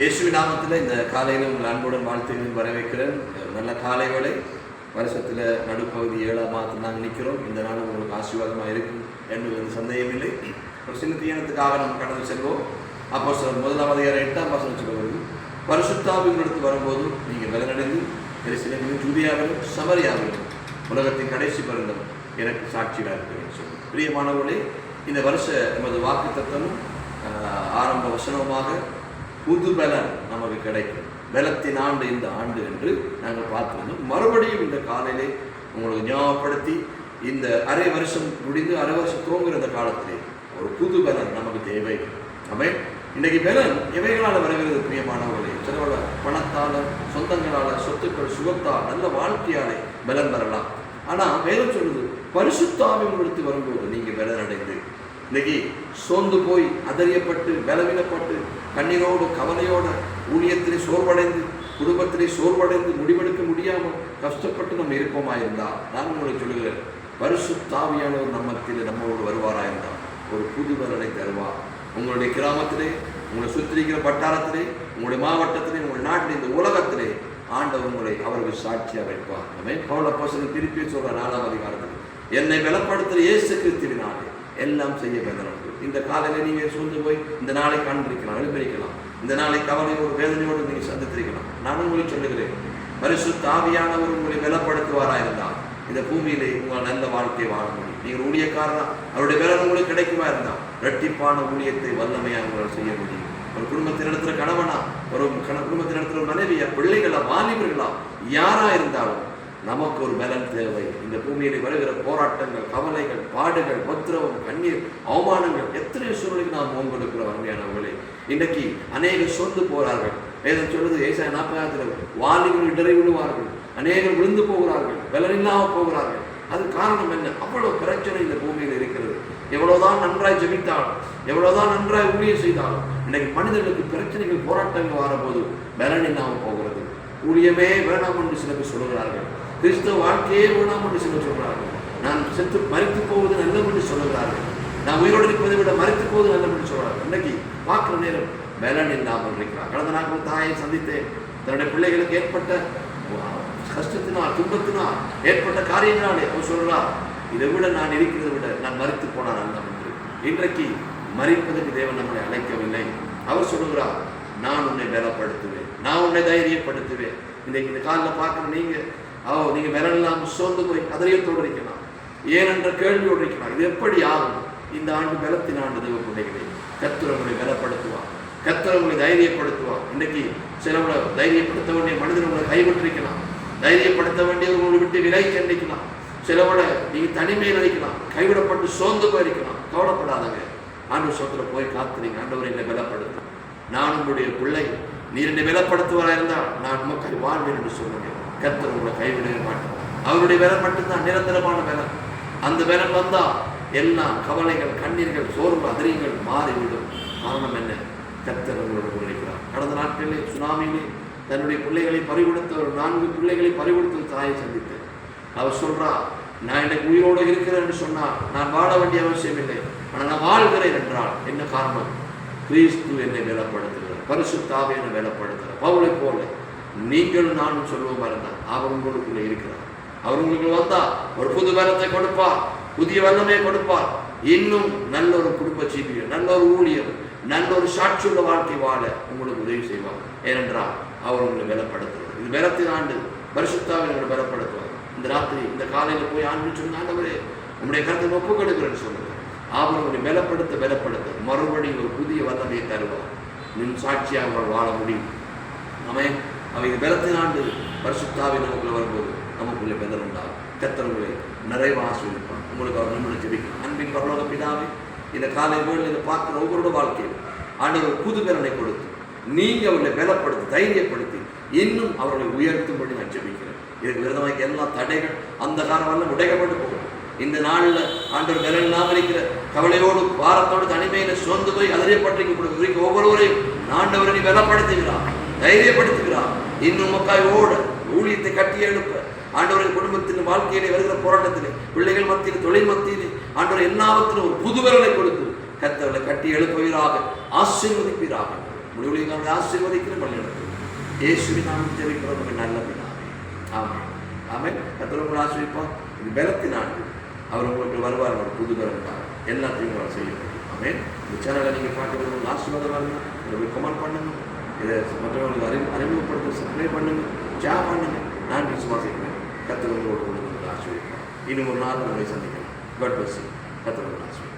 இயேசுவின் நாமத்தில் இந்த காலையில் உங்கள் அன்புடன் வாழ்த்துக்கள் வரவேற்கிறேன். நல்ல காலை வேலை வருஷத்தில் நடுப்பகுதி ஏழாம் மாதத்தில் நாங்கள் நிற்கிறோம். இந்த நாள் உங்களுக்கு ஆசீர்வாதமாக இருக்கும் என்பது சந்தேகம் இல்லை. ஒரு சின்ன தீயனத்துக்காக நம்ம கடந்து செல்வோம். அப்போ சார் முதலாம் அதிகாரம் எட்டாம் மாதம் சொல்லுவது பரிசுத்தாவின் எடுத்து வரும்போது நீங்கள் விலநடைந்து எரிசிலும் ஜூதியாவிலும் சமரியாவிலும் உலகத்தின் கடைசி பிறந்தவர் எனக்கு சாட்சியாக இருக்கிறேன் சொல்லி பிரியமானவர்களே இந்த வருஷ நமது வாக்கு தத்தமும் ஆரம்ப வசனமாக புது பலன் நமக்கு கிடைக்கும். பலத்தின் ஆண்டு இந்த ஆண்டு என்று நாங்கள் பார்த்து வந்தோம் மறுபடியும் இந்த காலையிலே உங்களுக்கு ஞாபகப்படுத்தி இந்த அரை வருஷம் முடிந்து அரை வருஷம் தோங்குகிற இந்த காலத்திலே ஒரு புது பலன் நமக்கு தேவை. அவை இன்றைக்கு பலன் எவைகளால் வருகிறது? பிரியமானவர்களே சிலவள பணத்தால் சொந்தங்களால் சொத்துக்கள் சுகத்தால் நல்ல வாழ்க்கையாலே பலன் வரலாம். ஆனால் வேதம் சொல்லுது பரிசுத்தாவின் கொடுத்து வரும்போது நீங்கள் பலன் அடைந்து இன்னைக்கு சோர்ந்து போய் அதறியப்பட்டு பலவீனப்பட்டு கண்ணீரோடு கவலையோடு ஊழியத்திலே சோர்வடைந்து குடும்பத்திலே சோர்வடைந்து முடிவெடுக்க முடியாமல் கஷ்டப்பட்டு நம்ம இருப்போமா இருந்தால் நான் உங்களுக்கு சொல்லுகிறேன் பரிசு தாவியானவர் நம்மத்தில் நம்மளோடு வருவாரா இருந்தால் ஒரு புது வரலை தருவார் உங்களுடைய கிராமத்திலே உங்களை சுற்றிருக்கிற வட்டாரத்திலே உங்களுடைய மாவட்டத்திலே உங்களுடைய நாட்டிலே இந்த உலகத்திலே ஆண்டவர் உங்களை அவர்கள் சாட்சியாக வைப்பார். நம்ம பவுல பசங்க திருப்பி சொல்கிற நாலாம் அதிகாரத்தில் என்னை பலப்படுத்துகிற இயேசு கிறிஸ்துவினாலே எல்லாம் செய்ய பெறணும் இந்த காலையில் நீங்கள் சூழ்ந்து போய் இந்த நாளை காண்பிருக்கலாம் எழுப்பிருக்கலாம் இந்த நாளை கவலையோடு வேதனையோடு நீங்கள் சந்தித்திருக்கலாம். நான் உங்களுக்கு சொல்லுகிறேன் பரிசு தாவியானவர் உங்களை பலப்படுத்துவாரா இருந்தால் இந்த பூமியிலே உங்கள் நல்ல வாழ்க்கையை வாழ முடியும். நீங்கள் ஊழியக்காரனா அவருடைய வேலை உங்களுக்கு கிடைக்குமா இருந்தால் இரட்டிப்பான ஊழியத்தை வல்லமையாக உங்களால் செய்ய முடியும். ஒரு குடும்பத்தில் நடத்துகிற கணவனா ஒரு கண குடும்பத்தில் மனைவியா பிள்ளைகளா வாலிபர்களா யாரா இருந்தாலும் நமக்கு ஒரு பலன் தேவை. இந்த பூமியில் வருகிற போராட்டங்கள் கவலைகள் பாடுகள் பத்திரவம் கண்ணீர் அவமானங்கள் எத்தனை சூழலுக்கு நாம் ஓங்கொடுக்கிறோம் அருமையானவர்களே இன்றைக்கு அநேகர் சொந்து போறார்கள் வேதம் சொல்வது ஏசா நாற்பதாயிரத்தில் வாலிகள் இடரை விழுவார்கள். அநேகர் விழுந்து போகிறார்கள். பலன் இல்லாமல் போகிறார்கள். அது காரணம் என்ன? அவ்வளோ பிரச்சனை இந்த பூமியில் இருக்கிறது. எவ்வளவுதான் நன்றாய் ஜெபித்தாலும் எவ்வளோதான் நன்றாய் ஊழியம் செய்தாலும் இன்னைக்கு மனிதர்களுக்கு பிரச்சனைகள் போராட்டங்கள் வரபோது பலன் இல்லாமல் போகிறது. ஊழியமே வேணாம் என்று சில பேர் சொல்லுகிறார்கள். கிறிஸ்தவ வாழ்க்கையே வேணாம் என்று சிலர் சொல்கிறார்கள் நான் செத்து மறித்து போவது நல்லம் என்று சொல்லுகிறார்கள். நான் உயிரோடு இருப்பதை விட மறித்து போவது நல்லம் என்று சொல்கிறார்கள் இன்னைக்கு பார்க்குற நேரம் பலன் இல்லாமல் இருக்கிறார். கடந்த நாட்கள் தாயை சந்தித்தேன். தன்னுடைய பிள்ளைகளுக்கு ஏற்பட்ட கஷ்டத்தினால் துன்பத்தினால் ஏற்பட்ட காரியங்களாலே அவர் சொல்கிறார் இதை விட நான் இருக்கிறதை விட நான் மறித்து போனார் நல்லம் என்று. இன்றைக்கு மறிப்பதற்கு தேவன் நம்மளை அழைக்கவில்லை. அவர் சொல்லுகிறார் நான் உன்னை பலப்படுத்துவேன். நான் உன்னை தைரியப்படுத்துவேன். இன்றைக்கு இந்த காலில் பார்க்குற நீங்கள் ஓ நீங்கள் விரல் இல்லாமல் சோர்ந்து போய் அதரியத்தோடு இருக்கலாம். ஏனென்ற கேள்வியோடு இருக்கலாம். இது எப்படி ஆகும்? இந்த ஆண்டு பலத்தின் ஆண்டு தெய்வ பிள்ளைகளை கத்துரை பலப்படுத்துவான் பலப்படுத்துவார் தைரியப்படுத்துவான் இன்னைக்கு சிலவங்களை தைரியப்படுத்த வேண்டிய மனிதர்களை கைவிட்டிருக்கலாம். தைரியப்படுத்த வேண்டியவர்களை உங்களை விட்டு விலை கண்டிக்கலாம் சிலவோட நீங்கள் தனிமையில் நினைக்கலாம் கைவிடப்பட்டு சோர்ந்து போயிருக்கலாம். கவலைப்படாதங்க. ஆண்டு சோத்துல போய் காத்துறீங்க ஆண்டவர் என்னை பலப்படுத்தும் நான் உங்களுடைய பிள்ளை. நீர் என்னை பலப்படுத்துவரா இருந்தால் நான் மக்கள் வாழ்வேன் என்று சொல்லுங்கள். கத்தர் உங்களை கைவிடவே மாட்டோம் அவருடைய வேலை மட்டும்தான் நிரந்தரமான வேலை அந்த வேலை வந்தா எல்லாம் கவலைகள் கண்ணீர்கள் சோர்வு அதிரியங்கள் மாறிவிடும். காரணம் என்ன? கத்தர் உங்களோட உழைக்கிறார் கடந்த நாட்களிலே சுனாமியிலே தன்னுடைய பிள்ளைகளை பறிகொடுத்த ஒரு நான்கு பிள்ளைகளை பறிகொடுத்த தாயை சந்தித்தேன். அவர் சொல்றா நான் எனக்கு உயிரோடு இருக்கிறேன்னு சொன்னால் நான் வாழ வேண்டிய அவசியம் இல்லை. ஆனால் நான் வாழ்கிறேன் என்றால் என்ன காரணம்? கிறிஸ்து என்னை வேலைப்படுத்துகிறார் பரிசு தாவை என்னை வேலைப்படுத்துகிறார் பவுளை போல நீங்களும் நானும் சொல்லுவோம் இருந்தால் அவர் உங்களுக்குள்ள இருக்கிறார். அவர் உங்களுக்கு வந்தா ஒரு புது பலத்தை கொடுப்பார் புதிய வல்லமையை கொடுப்பார் இன்னும் நல்ல ஒரு குடும்ப ஜீவியம் நல்ல ஒரு ஊழியர் நல்ல ஒரு சாட்சியுள்ள வாழ்க்கை வாழ உங்களுக்கு உதவி செய்வார். ஏனென்றால் அவர் உங்களை பலப்படுத்துவார். இது பலத்தின் ஆண்டு. பரிசுத்தாவை உங்களை பலப்படுத்துவார். இந்த ராத்திரி இந்த காலையில் போய் ஆண்டு சொன்ன ஆண்டவரே உங்களுடைய கருத்தை ஒப்பு கொடுக்கிறேன்னு சொல்லுங்க. அவர் உங்களை பலப்படுத்த பலப்படுத்த மறுபடியும் ஒரு புதிய வல்லமையை தருவார். நின் சாட்சியாக அவர்கள் வாழ முடியும். அவன் பலத்தினாண்டு பலத்தின் நமக்குள்ள வரும்போது நமக்குள்ளே பெதல் உண்டாகும். கத்தவங்களை நிறைவாக ஆசிரியப்பான் உங்களுக்கு அவர் நம்மளை ஜெபிக்கும் அன்பின் பரலோக பிதாவே இந்த காலை வேளையில் இதை பார்க்குற ஒவ்வொருட வாழ்க்கையில் ஆண்டவர் புது பலனை கொடுத்து நீங்க அவர்களை பலப்படுத்தி தைரியப்படுத்தி இன்னும் அவர்களை உயர்த்தும்படி நான் ஜெபிக்கிறேன். இதுக்கு விரதமாக எல்லா தடைகள் அந்த காலம் உடைக்கப்பட்டு போகும். இந்த நாளில் ஆண்டவர் பலன் இல்லாமல் இருக்கிற கவலையோடு பாரத்தோடு தனிமையில் சோர்ந்து போய் அதிரியப்பட்டிருக்க கொடுக்க ஒவ்வொருவரையும் ஆண்டவரை நீ பலப்படுத்துகிறான் தைரியப்படுத்துகிறார் இன்னும் மக்காய் ஊழியத்தை கட்டி எழுப்ப. ஆண்டவரின் குடும்பத்தின் வாழ்க்கையிலே வருகிற போராட்டத்திலே பிள்ளைகள் மத்தியில் தொழில் மத்தியிலே ஆண்டவர் எல்லாவற்றிலும் ஒரு புதுவரலை கொடுத்து கத்தவர்களை கட்டி எழுப்புவீராக ஆசீர்வதிப்பீராக. முடிவுகளை நாங்கள் ஆசீர்வதிக்கிற வழி நடத்தும் இயேசுவின் நாம் ஜெபிக்கிறோம் நல்ல பிதாவே. ஆமென். ஆமென். கத்தர் உங்களை ஆசீர்வதிப்பார். இது பலத்தின் அவர் உங்களுக்கு வருவார் ஒரு புது பலத்தார் எல்லாத்தையும் செய்ய முடியும். ஆமே இந்த சேனலை நீங்கள் பார்க்கறது உங்களுக்கு ஆசீர்வாதமாக இருந்தால் உங்களுக்கு கமெண்ட் பண்ணுங்க. இதை மற்றவர்களுக்கு அறிவு அறிமுகப்படுத்த சப்ஸ்கிரைப் பண்ணுங்க ஜா பண்ணுங்க. நான் விசுவாசிக்கிறேன் கத்தர் உங்களோடு உங்களுக்கு ஆசீர்வதிப்பார். இன்னும் ஒரு நாள் உங்களை சந்திக்கிறேன் காட் பஸ் கத்தர் ஆசிரியர்